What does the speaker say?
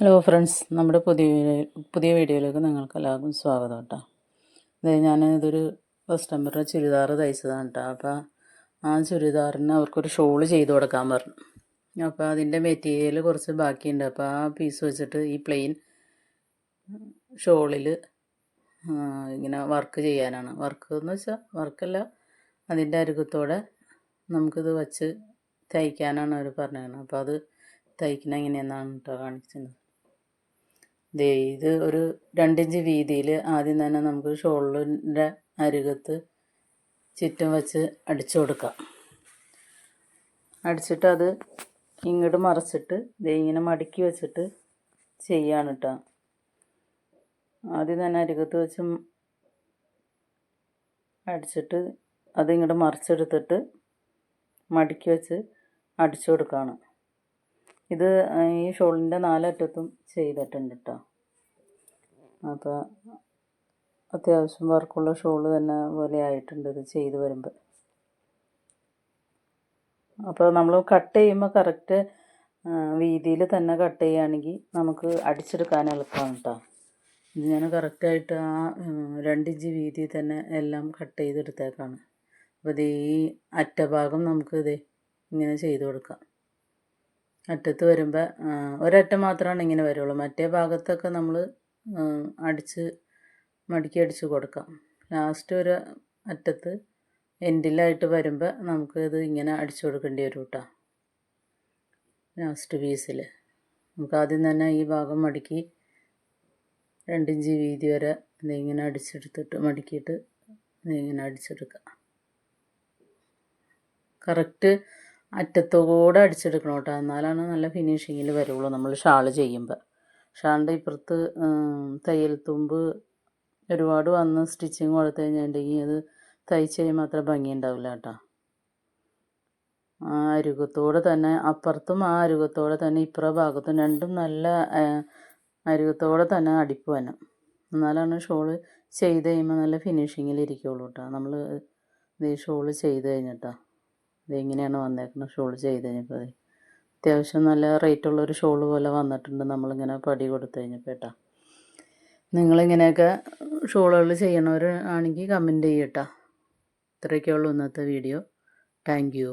Hello friends നമ്മുടെ പുതിയ പുതിയ വീഡിയോയിലേക്ക് നിങ്ങൾക്ക് എല്ലാവർക്കും സ്വാഗതം കേട്ടോ. അതായത് ഞാൻ ഇതൊരു കസ്റ്റമറുടെ ചുരിദാർ തയ്ച്ചതാണ് കേട്ടോ. അപ്പോൾ ആ ചുരിദാറിന് അവർക്കൊരു ഷോൾ ചെയ്ത് കൊടുക്കാൻ പറഞ്ഞു. അപ്പോൾ അതിന്റെ മെറ്റീരിയൽ കുറച്ച് ബാക്കിയുണ്ട്. അപ്പോൾ ആ പീസ് വെച്ചിട്ട് ഈ പ്ലെയിൻ ഷോളിൽ ഇങ്ങനെ വർക്ക് ചെയ്യാനാണ്. വർക്ക് എന്ന് വെച്ചാൽ വർക്കല്ല അതിന്റെ അരുകത്തോടെ നമുക്കിത് വച്ച് തയ്ക്കാനാണ് അവർ പറഞ്ഞത് അപ്പോൾ അത് തയ്ക്കണ എങ്ങനെയെന്നാണ് കേട്ടോ കാണിച്ചത് ദേ ഇത് ഒരു രണ്ടിഞ്ച് വീതിയിൽ ആദ്യം തന്നെ നമുക്ക് ഷോളിന്റെ അരുകത്ത് ചുറ്റും വെച്ച് അടിച്ചു കൊടുക്കാം. അടിച്ചിട്ട് അത് ഇങ്ങോട്ട് മറച്ചിട്ട് ദേ ഇങ്ങനെ മടക്കി വെച്ചിട്ട് ചെയ്യാണ് കേട്ടോ ആദ്യം തന്നെ അരികത്ത് വെച്ച് അടിച്ചിട്ട് അതിങ്ങോട്ട് മറിച്ചെടുത്തിട്ട് മടക്കി വെച്ച് അടിച്ചു കൊടുക്കുകയാണ് ഇത് ഈ ഷോളിന്റെ നാലറ്റത്തും ചെയ്തിട്ടുണ്ട് കേട്ടോ അപ്പോൾ അത്യാവശ്യം വർക്കുള്ള ഷോൾ തന്നെ പോലെ ആയിട്ടുണ്ട് ഇത് ചെയ്ത് വരുമ്പോൾ അപ്പോൾ നമ്മൾ കട്ട് ചെയ്യുമ്പോൾ കറക്റ്റ് വീതിയിൽ തന്നെ കട്ട് ചെയ്യുകയാണെങ്കിൽ നമുക്ക് അടിച്ചെടുക്കാൻ എളുപ്പമാണ് കേട്ടോ. ഇത് ഞാൻ കറക്റ്റായിട്ട് ആ രണ്ടിഞ്ച് വീതി തന്നെ എല്ലാം കട്ട് ചെയ്തെടുത്തേക്കാണ്. അപ്പോൾ ഇത് ഈ അറ്റഭാഗം നമുക്ക് ഇത് ഇങ്ങനെ ചെയ്ത് കൊടുക്കാം. അറ്റത്ത് വരുമ്പോൾ ഒരറ്റം മാത്രമാണ് ഇങ്ങനെ വരുള്ളൂ. മറ്റേ ഭാഗത്തൊക്കെ നമ്മൾ അടിച്ച് മടക്കി അടിച്ച് കൊടുക്കാം. ലാസ്റ്റ് ഒരു അറ്റത്ത് എൻഡിലായിട്ട് വരുമ്പോൾ നമുക്ക് ഇത് ഇങ്ങനെ അടിച്ചു കൊടുക്കേണ്ടി വരും കേട്ടോ ലാസ്റ്റ് പീസിൽ നമുക്ക് ആദ്യം തന്നെ ഈ ഭാഗം മടക്കി രണ്ടിഞ്ച് വീതി വരെ ഇതിങ്ങനെ അടിച്ചെടുത്തിട്ട് മടക്കിയിട്ട് ഇതിങ്ങനെ അടിച്ചെടുക്കാം. കറക്റ്റ് അറ്റത്തോടെ അടിച്ചെടുക്കണം കേട്ടോ എന്നാലാണ് നല്ല ഫിനിഷിങ്ങിൽ വരുള്ളൂ നമ്മൾ ഷാൾ ചെയ്യുമ്പോൾ ഷാളിന്റെ ഇപ്പുറത്ത് തയ്യൽ തുമ്പ് ഒരുപാട് വന്ന് സ്റ്റിച്ചിങ് കൊടുത്തു കഴിഞ്ഞിട്ടുണ്ടെങ്കിൽ അത് തയ്ച്ച് കഴിയുമ്പോൾ അത്ര ഭംഗി ഉണ്ടാവില്ല കേട്ടോ. ആ അരുകത്തോടെ തന്നെ അപ്പുറത്തും ആ അരുകത്തോടെ തന്നെ ഇപ്പുറ ഭാഗത്തും രണ്ടും നല്ല അരുകത്തോടെ തന്നെ അടിപ്പ് വേണം എന്നാലാണ് ഷോൾ ചെയ്ത് കഴിയുമ്പോൾ നല്ല ഫിനിഷിങ്ങിൽ ഇരിക്കുള്ളൂ കേട്ടോ. നമ്മൾ ഇത് ഷോൾ ചെയ്ത് കഴിഞ്ഞിട്ടാ. ഇതെങ്ങനെയാണ് വന്നേക്കുന്നത്? ഷോൾ ചെയ്ത് കഴിഞ്ഞപ്പോൾ അത്യാവശ്യം നല്ല റേറ്റുള്ളൊരു ഷോൾ പോലെ വന്നിട്ടുണ്ട് നമ്മളിങ്ങനെ പടി കൊടുത്തു കഴിഞ്ഞപ്പോൾ കേട്ടോ നിങ്ങളിങ്ങനെയൊക്കെ ഷോളുകൾ ചെയ്യണവർ ആണെങ്കിൽ കമന്റ് ചെയ്യട്ടോ ഇത്രയൊക്കെ ഉള്ളൂ ഇന്നത്തെ വീഡിയോ. Thank you.